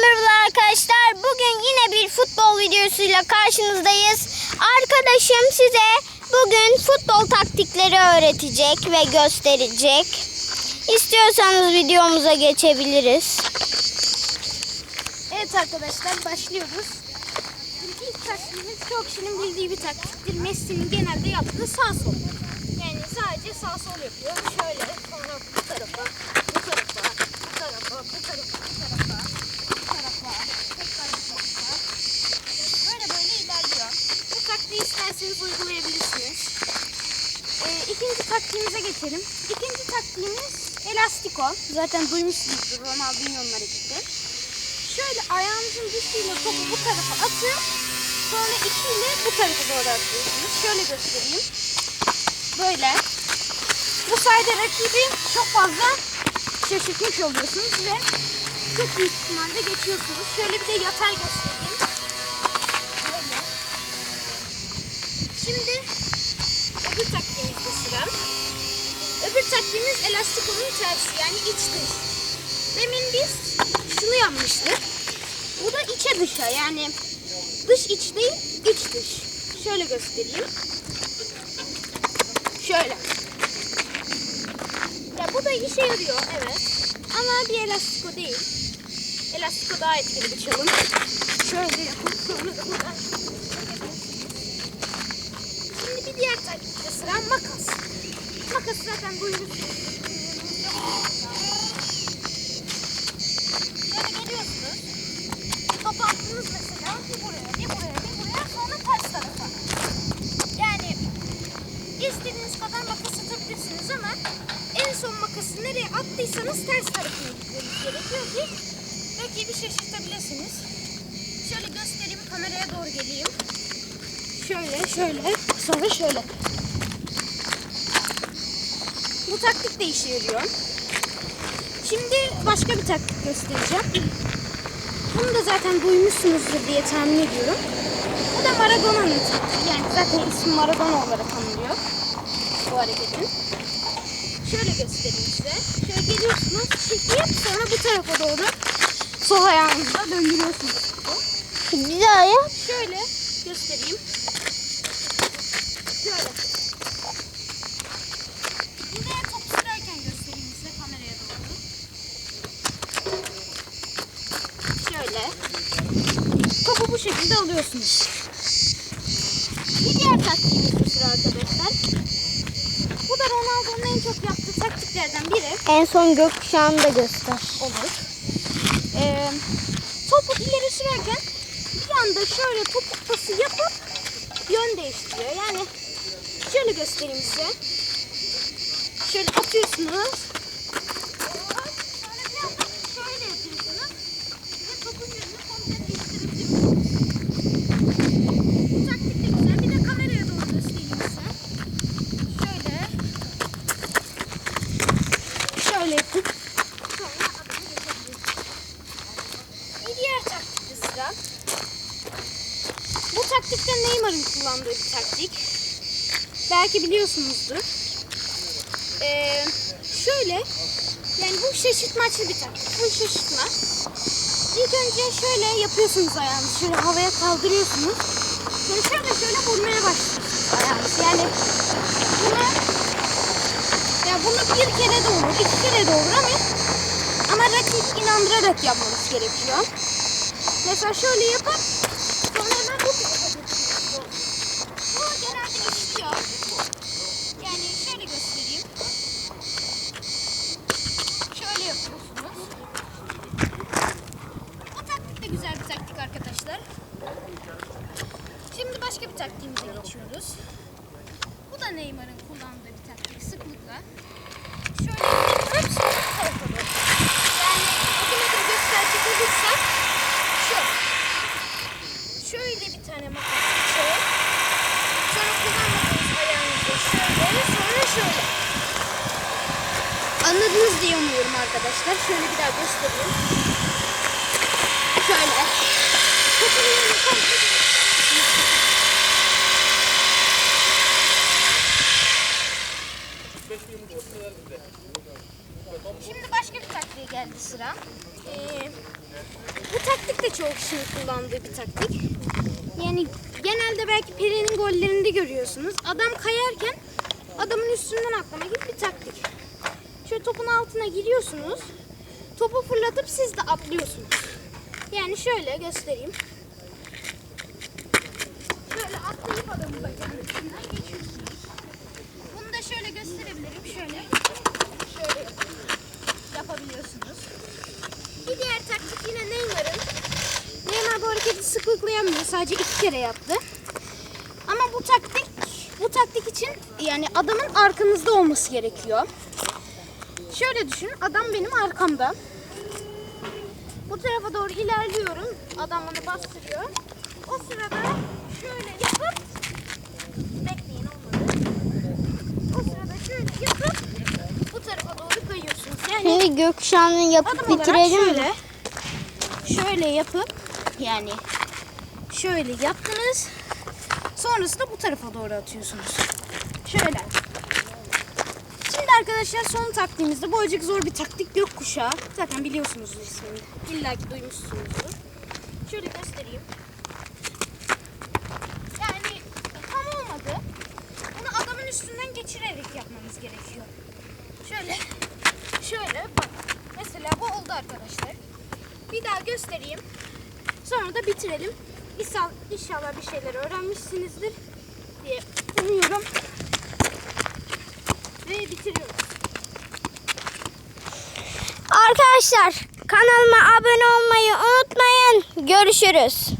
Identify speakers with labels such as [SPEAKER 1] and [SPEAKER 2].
[SPEAKER 1] merhabalar arkadaşlar. Bugün yine bir futbol videosuyla karşınızdayız. Arkadaşım size bugün futbol taktikleri öğretecek ve gösterecek. İstiyorsanız videomuza geçebiliriz.
[SPEAKER 2] Evet arkadaşlar başlıyoruz. İlk taktiğimiz çok kişinin bildiği bir taktiktir. Messi'nin genelde yaptığı sağ sol. Yani sadece sağ sol yapıyor. Şöyle sonra bu tarafa, bu tarafa, bu tarafa, bu tarafa, bu tarafa, tekrar bu tarafa. Böyle böyle ilerliyor. Bu taktiği isterseniz uygulayabilirsiniz. Ee, ikinci taktiğimize geçelim. İkinci taktiğimiz elastiko. Zaten duymuşsunuzdur Ronaldinho'nun hareketi. Şöyle ayağınızın dışıyla topu bu tarafa atıp sonra ikiyle bu tarafa doğru atıyorsunuz. Şöyle göstereyim. Böyle. Bu sayede rakibi çok fazla şaşırtmış oluyorsunuz ve çok büyük ihtimalle geçiyorsunuz. Şöyle bir de yatay göstereyim. Taktiğimiz elastikonun tersi yani iç dış. Demin biz şunu yapmıştık. Bu da içe dışa yani dış iç değil iç dış. Şöyle göstereyim. Şöyle. Ya bu da işe yarıyor evet. Ama bir elastiko değil. Elastiko daha etkili bir. Şöyle buradan Şimdi bir diğer taktikte sıra makas. Makası zaten duymuşsunuz. Şöyle geliyorsunuz. Topu mesela bir buraya, bir buraya, bir buraya sonra ters tarafa. Yani istediğiniz kadar makas atabilirsiniz ama en son makası nereye attıysanız ters tarafına gitmeniz gerekiyor ki rakibi şaşırtabilirsiniz. Şöyle göstereyim, kameraya doğru geleyim. Şöyle, şöyle, sonra şöyle. Bu taktik de işe yarıyor. Şimdi başka bir taktik göstereceğim. Bunu da zaten duymuşsunuzdur diye tahmin ediyorum. Bu da Maradona'nın taktiği. Yani zaten ismi Maradona olarak anılıyor bu hareketin. Şöyle göstereyim size. Şöyle geliyorsunuz, çekip sonra bu tarafa doğru sol ayağınızla döndürüyorsunuz.
[SPEAKER 1] Bir daha yap.
[SPEAKER 2] Şöyle göstereyim. Şöyle. Bir de top sürerken göstereyim size kameraya doğru. Şöyle. Topu bu şekilde alıyorsunuz. Bir diğer taktiğimiz sıra arkadaşlar. Bu da Ronaldo'nun en çok yaptığı taktiklerden biri.
[SPEAKER 1] En son gökkuşağını da göster.
[SPEAKER 2] Olur. Ee, topu ileri sürerken bir anda şöyle topuk pası yapıp yön değiştiriyor. Yani şöyle göstereyim size. Şöyle atıyorsunuz. Sonra bir anda şöyle yapıyorsunuz. Ve topun yönünü komple değiştirebiliyorsunuz. Bu taktik de güzel. Bir de kameraya doğru göstereyim size. Şöyle. Şöyle yapıp. Bir diğer taktikte sıra. Bu taktikte Neymar'ın kullandığı bir taktik. Belki biliyorsunuzdur. Ee, şöyle, yani bu şaşırtmaçlı bir taktik. Bu şaşırtma. İlk önce şöyle yapıyorsunuz ayağınızı. Şöyle havaya kaldırıyorsunuz. Sonra şöyle şöyle vurmaya başlıyorsunuz ayağınızı. Yani bunu, bir kere de olur, iki kere de olur ama ama rakip inandırarak yapmanız gerekiyor. Mesela şöyle yapıp sonra hemen bu. Bu genelde işliyor. Yani şöyle göstereyim. Şöyle yapıyorsunuz. Bu taktik de güzel bir taktik arkadaşlar. Şimdi başka bir taktiğimize geçiyoruz. Bu da Neymar'ın kullandığı taktik sıklıkla. Şöyle bir tane makas çek. Sonra sonra şöyle. Anladınız diye umuyorum arkadaşlar. Şöyle bir daha göstereyim. Şöyle. Topun yönünü komple Şimdi başka bir taktiğe geldi sıra. Ee, bu taktik de çoğu kişinin kullandığı bir taktik. Yani genelde belki Pelin'in gollerinde görüyorsunuz. Adam kayarken adamın üstünden atlama gibi bir taktik. Şöyle topun altına giriyorsunuz. Topu fırlatıp siz de atlıyorsunuz. Yani şöyle göstereyim. Şöyle atlayıp adamın bacağının üstünden geçiyorsunuz. Bunu da şöyle gösterebilirim. Şöyle. Şöyle yapabiliyorsunuz. Bir diğer taktik yine Neymar'ın. Neymar bu hareketi sıklıkla yapmıyor. Sadece iki kere yaptı. Ama bu taktik bu taktik için yani adamın arkanızda olması gerekiyor. Şöyle düşün. Adam benim arkamda. Bu tarafa doğru ilerliyorum. Adam bana bastırıyor. O sırada şöyle yapıp bekleyin olmadı. O sırada şöyle yapıp bu tarafa doğru kayıyorsunuz. Yani
[SPEAKER 1] Şimdi gökkuşağını yapıp
[SPEAKER 2] Adım
[SPEAKER 1] bitirelim mi?
[SPEAKER 2] şöyle, şöyle yapıp yani şöyle yaptınız. Sonrasında bu tarafa doğru atıyorsunuz. Şöyle. Şimdi arkadaşlar son taktiğimizde bu acık zor bir taktik gökkuşağı. Zaten biliyorsunuz ismini. İlla ki duymuşsunuzdur. Şöyle göstereyim. Yani tam olmadı. Bunu adamın üstünden geçirerek yapmanız gerekiyor. Şöyle, şöyle bak. Mesela bu oldu arkadaşlar. Bir daha göstereyim. Sonra da bitirelim. İnşallah, inşallah bir şeyler öğrenmişsinizdir diye umuyorum. Ve bitiriyoruz.
[SPEAKER 1] Arkadaşlar kanalıma abone olmayı unutmayın. Görüşürüz.